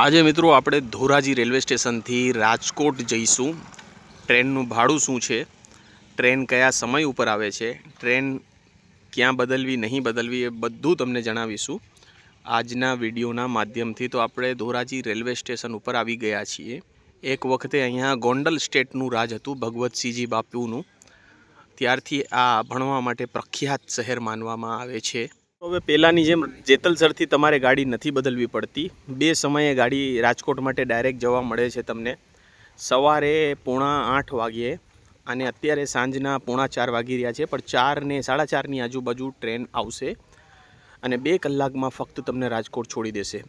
આજે મિત્રો આપણે ધોરાજી રેલવે સ્ટેશનથી રાજકોટ જઈશું. ટ્રેનનું ભાડું શું છે? ટ્રેન કયા સમય ઉપર આવે છે? ટ્રેન ક્યાં બદલવી, નહીં બદલવી એ બધું તમને જણાવીશું. આજના વિડીયોના માધ્યમથી તો આપણે ધોરાજી રેલવે સ્ટેશન ઉપર આવી ગયા છીએ. એક વખતે અહીંયા ગોંડલ સ્ટેટનું રાજ હતું ભગવતસિંહજી બાપુનું. ત્યારથી આ ભણવા માટે પ્રખ્યાત શહેર માનવામાં આવે છે. હવે પહેલાંની જેમ જેતલસરથી તમારે ગાડી નથી બદલવી પડતી. બે સમયે ગાડી રાજકોટ માટે ડાયરેક્ટ જવા મળે છે તમને. સવારે પોણા આઠ વાગ્યે અને અત્યારે સાંજના પોણા ચાર વાગી રહ્યા છે, પણ ચારને સાડા ચારની આજુબાજુ ટ્રેન આવશે અને બે કલાકમાં ફક્ત તમને રાજકોટ છોડી દેશે.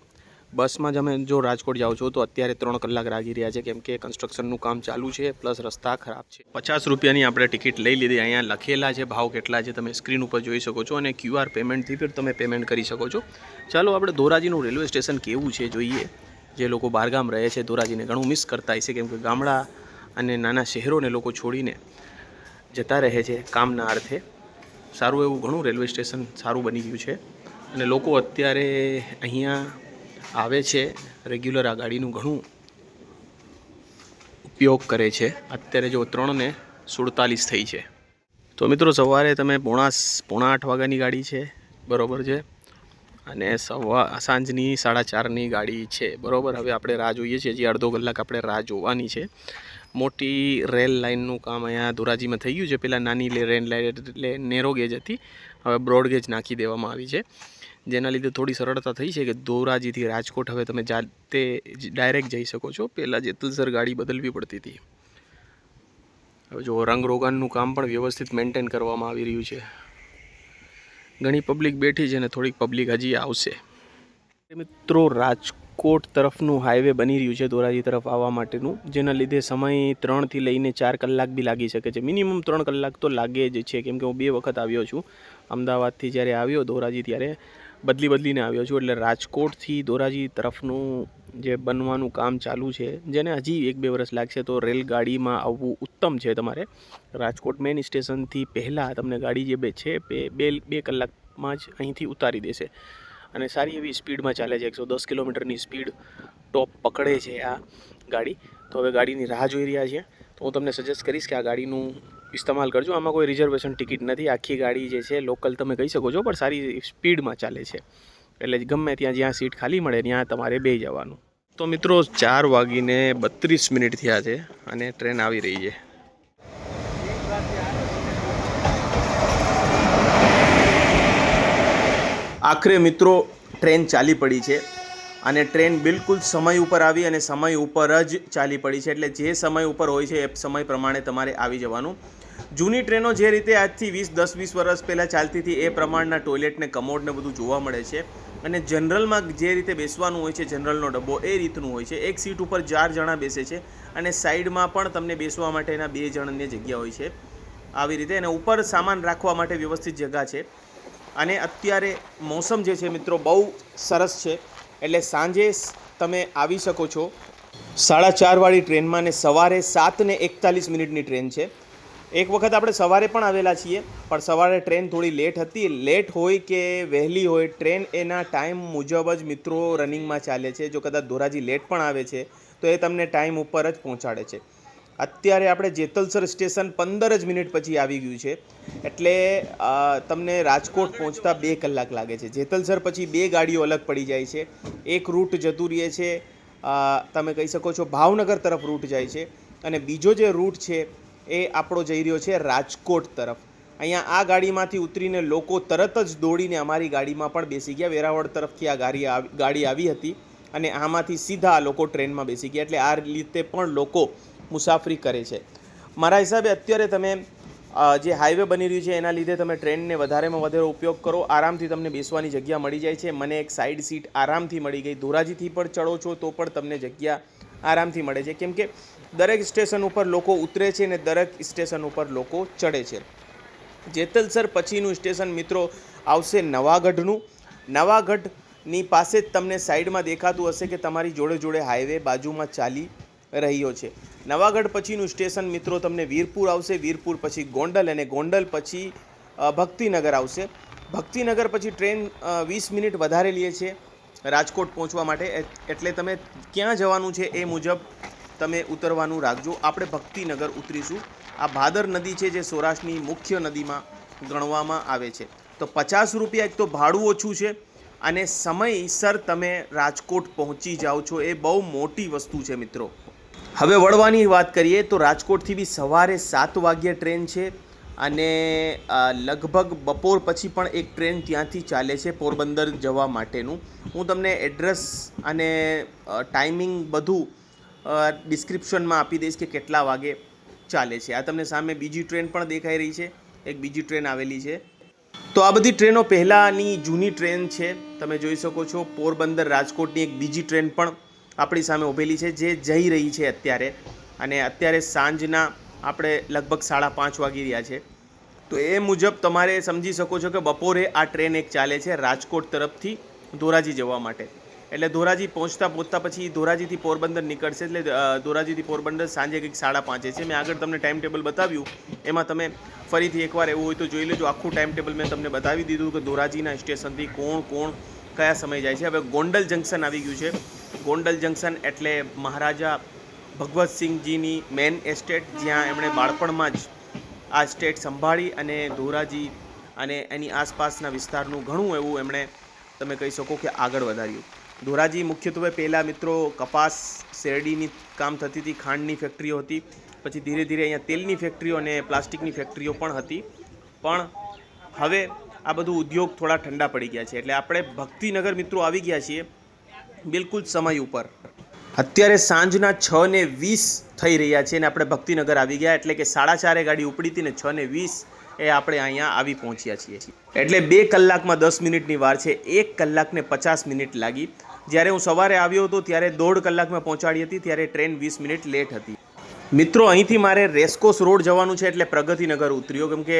બસમાં તમે જો રાજકોટ જાઓ છો તો અત્યારે ત્રણ કલાક લાગી રહ્યા છે કેમ કે કન્સ્ટ્રક્શનનું કામ ચાલુ છે પ્લસ રસ્તા ખરાબ છે. પચાસ રૂપિયાની આપણે ટિકિટ લઈ લીધી. અહીંયા લખેલા છે, ભાવ કેટલા છે તમે સ્ક્રીન ઉપર જોઈ શકો છો અને ક્યુઆર પેમેન્ટથી પણ તમે પેમેન્ટ કરી શકો છો. ચાલો આપણે ધોરાજીનું રેલવે સ્ટેશન કેવું છે જોઈએ. જે લોકો બહારગામ રહે છે, ધોરાજીને ઘણું મિસ કરતા હશે છે કેમ કે ગામડા અને નાના શહેરોને લોકો છોડીને જતા રહે છે કામના અર્થે. સારું એવું ઘણું રેલવે સ્ટેશન સારું બની ગયું છે અને લોકો અત્યારે અહીંયા આવે છે. રેગ્યુલર આ ગાડીનું ઘણું ઉપયોગ કરે છે. અત્યારે જો ત્રણ ને સુડતાલીસ થઈ છે. તો મિત્રો, સવારે તમે પોણા પોણા આઠ વાગ્યાની ગાડી છે. બરોબર છે? અને સવા, સાંજની સાડા ચારની ગાડી છે. બરોબર? હવે આપણે રાહ જોઈએ છીએ. હજી અડધો કલાક આપણે રાહ જોવાની છે. મોટી રેલ લાઇનનું કામ અહીંયા ધોરાજીમાં થઈ ગયું છે. પહેલાં નાની રેલ લાઇન નેરો ગેજ હતી. હવે બ્રોડ ગેજ નાખી દેવામાં આવી છે. જેના લીધે થોડી સરળતા થઈ છે કે ધોરાજીથી રાજકોટ હવે તમે જાતે ડાયરેક્ટ જઈ શકો છો. પહેલાં જેતલસર ગાડી બદલવી પડતી હતી. હવે જો રંગરોગાનનું કામ પણ વ્યવસ્થિત મેન્ટેન કરવામાં આવી રહ્યું છે. ઘણી પબ્લિક બેઠી છે અને થોડીક પબ્લિક હજી આવશે. મિત્રો રાજકોટ તરફનું હાઈવે બની રહ્યું છે ધોરાજી તરફ આવવા માટેનું, જેના લીધે સમય ત્રણથી લઈને ચાર કલાક બી લાગી શકે છે. મિનિમમ ત્રણ કલાક તો લાગે જ છે, કેમ કે હું બે વખત આવ્યો છું. અમદાવાદથી જ્યારે આવ્યો ધોરાજી ત્યારે બદલી બદલીને આવ્યો છું. એટલે રાજકોટથી ધોરાજી તરફનું જે બનવાનું કામ ચાલુ છે, જેને હજી એક બે વર્ષ લાગશે, તો રેલગાડીમાં આવવું ઉત્તમ છે તમારે. રાજકોટ મેઇન સ્ટેશનથી પહેલાં તમને ગાડી જે બે છે, બે બે કલાકમાં જ અહીંથી ઉતારી દેશે. અને સારી એવી સ્પીડમાં ચાલે છે. એકસો દસ કિલોમીટરની સ્પીડ ટોપ પકડે છે આ ગાડી. તો હવે ગાડીની રાહ જોઈ રહ્યા છીએ. તો હું તમને સજેસ્ટ કરીશ કે આ ગાડીનું ઇસ્તેમાલ કરજો. આમાં કોઈ રિઝર્વેશન ટિકિટ નથી. આખી ગાડી જે છે લોકલ તમે કહી શકો છો, પણ સારી સ્પીડમાં ચાલે છે. એટલે ગમે ત્યાં જ્યાં સીટ ખાલી મળે, ત્યાં તમારે બે જવાનું. તો મિત્રો, ચાર વાગીને બત્રીસ મિનિટ થયા છે અને ટ્રેન આવી રહી છે. આખરે મિત્રો ટ્રેન ચાલી પડી છે અને ટ્રેન બિલકુલ સમય ઉપર આવી અને સમય ઉપર જ ચાલી પડી છે. એટલે જે સમય ઉપર હોય છે એ સમય પ્રમાણે તમારે આવી જવાનું. જૂની ટ્રેનો જે રીતે આજથી વીસ, દસ, વીસ વર્ષ પહેલાં ચાલતી હતી એ પ્રમાણના ટોયલેટને કમોડને બધું જોવા મળે છે. અને જનરલમાં જે રીતે બેસવાનું હોય છે જનરલનો ડબ્બો એ રીતનું હોય છે. એક સીટ ઉપર ચાર જણા બેસે છે અને સાઈડમાં પણ તમને બેસવા માટેના બે જણની જગ્યા હોય છે. આવી રીતે અને ઉપર સામાન રાખવા માટે વ્યવસ્થિત જગ્યા છે. અને અત્યારે મોસમ જે છે મિત્રો, બહુ સરસ છે. એટલે સાંજે તમે આવી શકો છો. સાડા ચારવાળી ટ્રેનમાં ને સવારે સાત ને એકતાલીસ મિનિટની ટ્રેન છે. એક વખત આપણે સવારે પણ આવેલા છીએ, પણ સવારે ટ્રેન થોડી લેટ હતી. લેટ હોય કે વહેલી હોય, ટ્રેન એના ટાઈમ મુજબ જ મિત્રો રનિંગમાં ચાલે છે. જો કદાચ ધોરાજી લેટ પણ આવે છે, તો એ તમને ટાઈમ ઉપર જ પહોંચાડે છે. અત્યારે આપણે જેતલસર સ્ટેશન પંદર જ મિનિટ પછી આવી ગયું છે. એટલે તમને રાજકોટ પહોંચતા બે કલાક લાગે છે. જેતલસર પછી બે ગાડીઓ અલગ પડી જાય છે. એક રૂટ જતું રહે છે. તમે કહી શકો છો ભાવનગર તરફ રૂટ જાય છે. અને બીજો જે રૂટ છે એ આપણો જઈ રહ્યો છે રાજકોટ તરફ. અહીંયા આ ગાડીમાંથી ઉતરીને લોકો તરત જ દોડીને અમારી ગાડીમાં પણ બેસી ગયા. વેરાવળ તરફથી આ ગાડી ગાડી આવી હતી અને આમાંથી સીધા લોકો ટ્રેનમાં બેસી ગયા. એટલે આ રીતે પણ લોકો મુસાફરી કરે છે. મારા હિસાબે અત્યારે તમે જે હાઈવે બની રહ્યું છે, એના લીધે તમે ટ્રેનને વધારેમાં વધારે ઉપયોગ કરો. આરામથી તમને બેસવાની જગ્યા મળી જાય છે. મને એક સાઈડ સીટ આરામથી મળી ગઈ. ધોરાજીથી પણ ચડો છો તો પણ તમને જગ્યા આરામથી મળે છે. કેમ કે દરેક સ્ટેશન ઉપર લોકો ઉતરે છે અને દરેક સ્ટેશન ઉપર લોકો ચડે છે. જેતલસર પછીનું સ્ટેશન મિત્રો આવશે નવાગઢનું. નવાગઢની પાસે જ તમને સાઈડમાં દેખાતું હશે કે તમારી જોડે જોડે હાઈવે બાજુમાં ચાલી રહ્યો છે. નવાગઢ પછીનું સ્ટેશન મિત્રો તમને વીરપુર આવશે. વીરપુર પછી ગોંડલ અને ગોંડલ પછી ભક્તિનગર આવશે. ભક્તિનગર પછી ટ્રેન વીસ મિનિટ વધારે લે છે રાજકોટ પહોંચવા માટે. એટલે તમે ક્યાં જવાનું છે એ મુજબ તમે ઉતરવાનું રાખજો. આપણે ભક્તિનગર ઉતરીશું. આ ભાદર નદી છે જે સૌરાષ્ટ્રની મુખ્ય નદીમાં ગણવામાં આવે છે. તો પચાસ રૂપિયા એક તો ભાડું ઓછું છે અને સમયસર તમે રાજકોટ પહોંચી જાઓ છો એ બહુ મોટી વસ્તુ છે મિત્રો. હવે વળવાની વાત કરીએ તો રાજકોટથી બી સવારે સાત વાગ્યે ટ્રેન છે અને લગભગ બપોર પછી પણ એક ટ્રેન ત્યાંથી ચાલે છે પોરબંદર જવા માટેનું. હું તમને એડ્રેસ અને ટાઈમિંગ બધું ડિસ્ક્રિપ્શનમાં આપી દઈશ કે કેટલા વાગે ચાલે છે. આ તમને સામે બીજી ટ્રેન પણ દેખાઈ રહી છે. એક બીજી ટ્રેન આવેલી છે. તો આ બધી ટ્રેનો પહેલાંની જૂની ટ્રેન છે. તમે જોઈ શકો છો પોરબંદર રાજકોટની એક બીજી ટ્રેન પણ આપણી સામે ઊભેલી છે, જે જઈ રહી છે અત્યારે. અને અત્યારે સાંજના આપણે લગભગ સાડા પાંચ વાગી રહ્યા છે. તો એ મુજબ તમારે સમજી શકો છો કે બપોરે આ ટ્રેન એક ચાલે છે રાજકોટ તરફથી ધોરાજી જવા માટે. એટલે ધોરાજી પહોંચતા પહોંચતા પછી ધોરાજીથી પોરબંદર નીકળશે. એટલે ધોરાજીથી પોરબંદર સાંજે કંઈક સાડા પાંચે છે. મેં આગળ તમને ટાઈમ ટેબલ બતાવ્યું. એમાં તમે ફરીથી એકવાર એવું હોય તો જોઈ લેજો. આખું ટાઈમ ટેબલ મેં તમને બતાવી દીધું કે ધોરાજીના સ્ટેશનથી કોણ કોણ, કયા સમય જાય છે. હવે ગોંડલ જંકશન આવી ગયું છે. ગોંડલ જંકશન એટલે મહારાજા ભગવતસિંહજીની મેન એસ્ટેટ જ્યાં એમણે બાળપણમાં જ આ સ્ટેટ સંભાળી અને ધોરાજી અને એની આસપાસના વિસ્તારનું ઘણું એવું એમણે તમે કહી શકો કે આગળ વધાર્યું. ધોરાજી મુખ્યત્વે પહેલાં મિત્રો કપાસ, શેરડીની કામ થતી હતી, ખાંડની ફેક્ટરીઓ હતી, પછી ધીરે ધીરે અહીંયા તેલની ફેક્ટરીઓ અને પ્લાસ્ટિકની ફેક્ટરીઓ પણ હતી. પણ હવે આ બધું ઉદ્યોગ થોડા ઠંડા પડી ગયા છે. એટલે આપણે ભક્તિનગર મિત્રો આવી ગયા છીએ. બિલકુલ સમય ઉપર. અત્યારે સાંજના છ ને વીસ થઈ રહ્યા છે અને આપણે ભક્તિનગર આવી ગયા એટલે કે સાડા ચારે ગાડી ઉપડી હતી ને છ ને વીસ એ આપણે અહીંયા આવી પહોંચ્યા છીએ. એટલે બે કલાકમાં દસ મિનિટની વાર છે. એક કલાકને પચાસ મિનિટ લાગી. જ્યારે હું સવારે આવ્યો હતો ત્યારે દોઢ કલાકમાં પહોંચાડી હતી, ત્યારે ટ્રેન વીસ મિનિટ લેટ હતી. મિત્રો, અહીંથી મારે રેસકોસ રોડ જવાનું છે એટલે પ્રગતિનગર ઉતર્યો. કેમ કે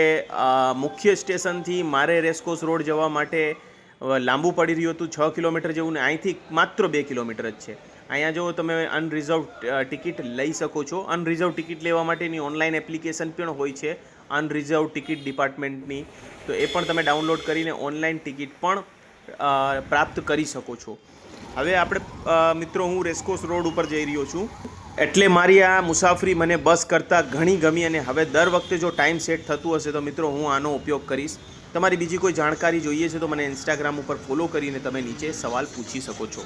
મુખ્ય સ્ટેશનથી મારે રેસકોસ રોડ જવા માટે લાંબુ પડી રહ્યું હતું છ કિલોમીટર જેવું ને અહીંથી માત્ર બે કિલોમીટર જ છે. અહીંયા જો તમે અનરિઝર્વ ટિકિટ લઈ શકો છો. અનરિઝર્વ ટિકિટ લેવા માટેની ઓનલાઈન એપ્લિકેશન પણ હોય છે. અનરિઝર્વ ટિકિટ ડિપાર્ટમેન્ટની. તો એ પણ તમે ડાઉનલોડ કરીને ઓનલાઈન ટિકિટ પણ પ્રાપ્ત કરી શકો છો. હવે આપણે મિત્રો, હું રેસકોસ રોડ ઉપર જઈ રહ્યો છું. એટલે મારી આ મુસાફરી મને બસ કરતાં ઘણી ગમી અને હવે દર વખતે જો ટાઈમ સેટ થતું હશે તો મિત્રો હું આનો ઉપયોગ કરીશ. તમારી બીજી કોઈ જાણકારી જોઈએ છે તો મને ઇન્સ્ટાગ્રામ ઉપર ફોલો કરીને તમે નીચે સવાલ પૂછી શકો છો.